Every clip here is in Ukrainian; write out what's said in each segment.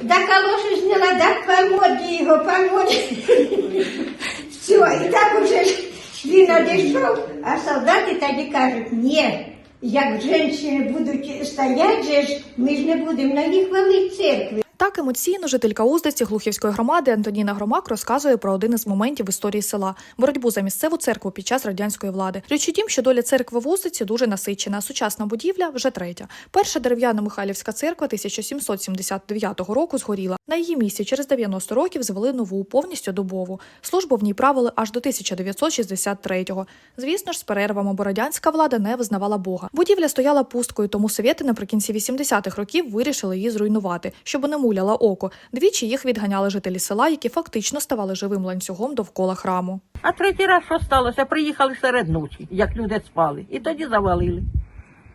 Да калоши зняла, да помоги його, помоги. Все, і так уже ж він одійшов, а солдати тоді кажуть, ні, як жінки будуть стоять, же ж, ми ж не будемо на них валити церкви. Так емоційно жителька Уздиці Глухівської громади Антоніна Громак розказує про один із моментів історії села боротьбу за місцеву церкву під час радянської влади. Річ у тім, що доля церкви в Уздиці дуже насичена. Сучасна будівля вже третя. Перша дерев'яна Михайлівська церква 1779 року згоріла. На її місці через 90 років звели нову повністю дубову. Службу в ній правили аж до 1963-го. Звісно ж, з перервами, бо радянська влада не визнавала Бога. Будівля стояла пусткою, тому совєти наприкінці 80-х років вирішили її зруйнувати, щоб не муляла око. Двічі їх відганяли жителі села, які фактично ставали живим ланцюгом довкола храму. А третій раз що сталося? Приїхали серед ночі, як люди спали, і тоді завалили.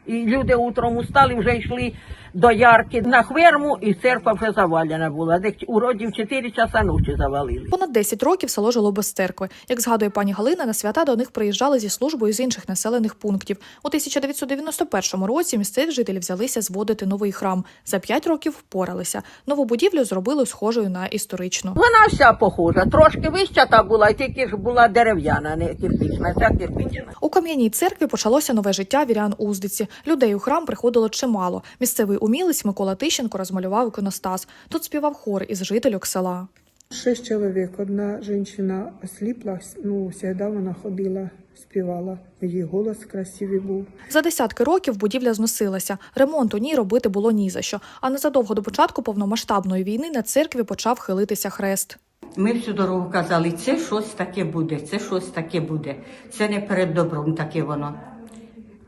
І люди утром устали, вже йшли до ярки на хверму, і церква вже завалена була. Десь уроді в 4 часа ночі завалили. Понад 10 років село жило без церкви. Як згадує пані Галина, на свята до них приїжджали зі службою з інших населених пунктів. У 1991 році місцеві жителі взялися зводити новий храм. За 5 років впоралися. Нову будівлю зробили схожою на історичну. Вона вся похожа, трошки вища та була, і тільки ж була дерев'яна, не кирпична, ця кирпична. У кам'яній церкві почалося нове життя вірян Уздиці. Людей у храм приходило чимало. Місцевий умілець Микола Тищенко розмалював іконостас. Тут співав хор із жительок села. Шесть чоловік. Одна жінка осліпла, ну, завжди вона ходила, співала. Її голос красивий був. За десятки років будівля зносилася. Ремонт у ній робити було ні за що. А незадовго до початку повномасштабної війни на церкві почав хилитися хрест. Ми всю дорогу казали, це щось таке буде, це щось таке буде. Це не перед добром таке воно.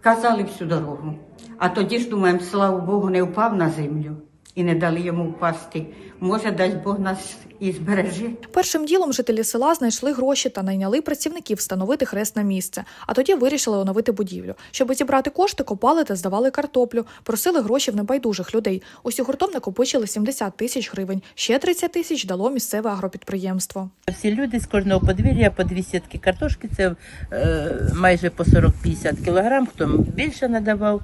Казали всю дорогу. А тоді ж думаємо, слава Богу, не впав на землю і не дали йому впасти. Може, дасть Бог нас і збереже. Першим ділом жителі села знайшли гроші та найняли працівників встановити хрест на місце. А тоді вирішили оновити будівлю. Щоб зібрати кошти, копали та здавали картоплю. Просили гроші в небайдужих людей. Усі гуртом накопичили 70 тисяч гривень. Ще 30 тисяч дало місцеве агропідприємство. Всі люди з кожного подвір'я по дві сітки картошки, це е, майже по 40-50 кілограм, хто більше надавав.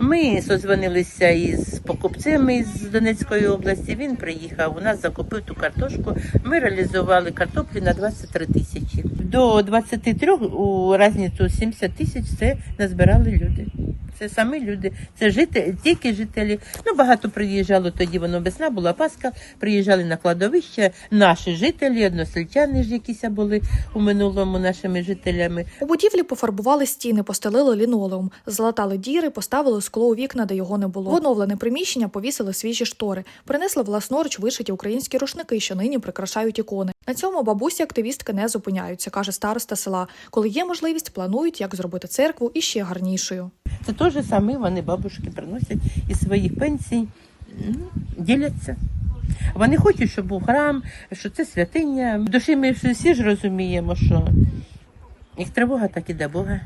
Ми созвонилися із покупцем із Донецької області. Він приїхав, у нас закупив ту картошку. Ми реалізували картоплі на 23 тисячі. До 23 у різницю 70 тисяч це назбирали люди. Це самі люди, це жителі, тільки жителі. Ну багато приїжджало тоді. Воно весна була Пасха. Приїжджали на кладовище наші жителі, односельчани ж якісь були у минулому нашими жителями. У будівлі пофарбували стіни, постелили лінолеум, златали діри, поставили скло у вікна, де його не було. В оновлене приміщення повісили свіжі штори, принесли власноруч вишиті українські рушники, що нині прикрашають ікони. На цьому бабусі активістки не зупиняються, каже староста села. Коли є можливість, планують, як зробити церкву іще гарнішою. Це теж саме вони бабушки приносять із своїх пенсій, ну, діляться. Вони хочуть, щоб був храм, що це святиня. В душі ми всі ж розуміємо, що їх тривога так і до Бога.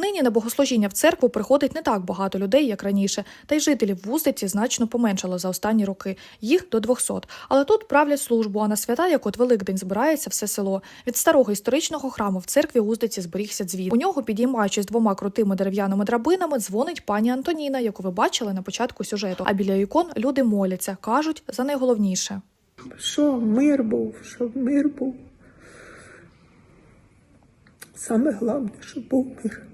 Нині на богослужіння в церкву приходить не так багато людей, як раніше, та й жителів Вуздиці значно поменшало за останні роки. Їх до 200. Але тут правлять службу, а на свята, як от Великдень, збирається все село. Від старого історичного храму в церкві Уздиці зберігся дзвін. У нього, підіймаючись двома крутими дерев'яними драбинами, дзвонить пані Антоніна, яку ви бачили на початку сюжету. А біля ікон люди моляться, кажуть за найголовніше. Щоб мир був, щоб мир був. Саме головне, щоб був мир.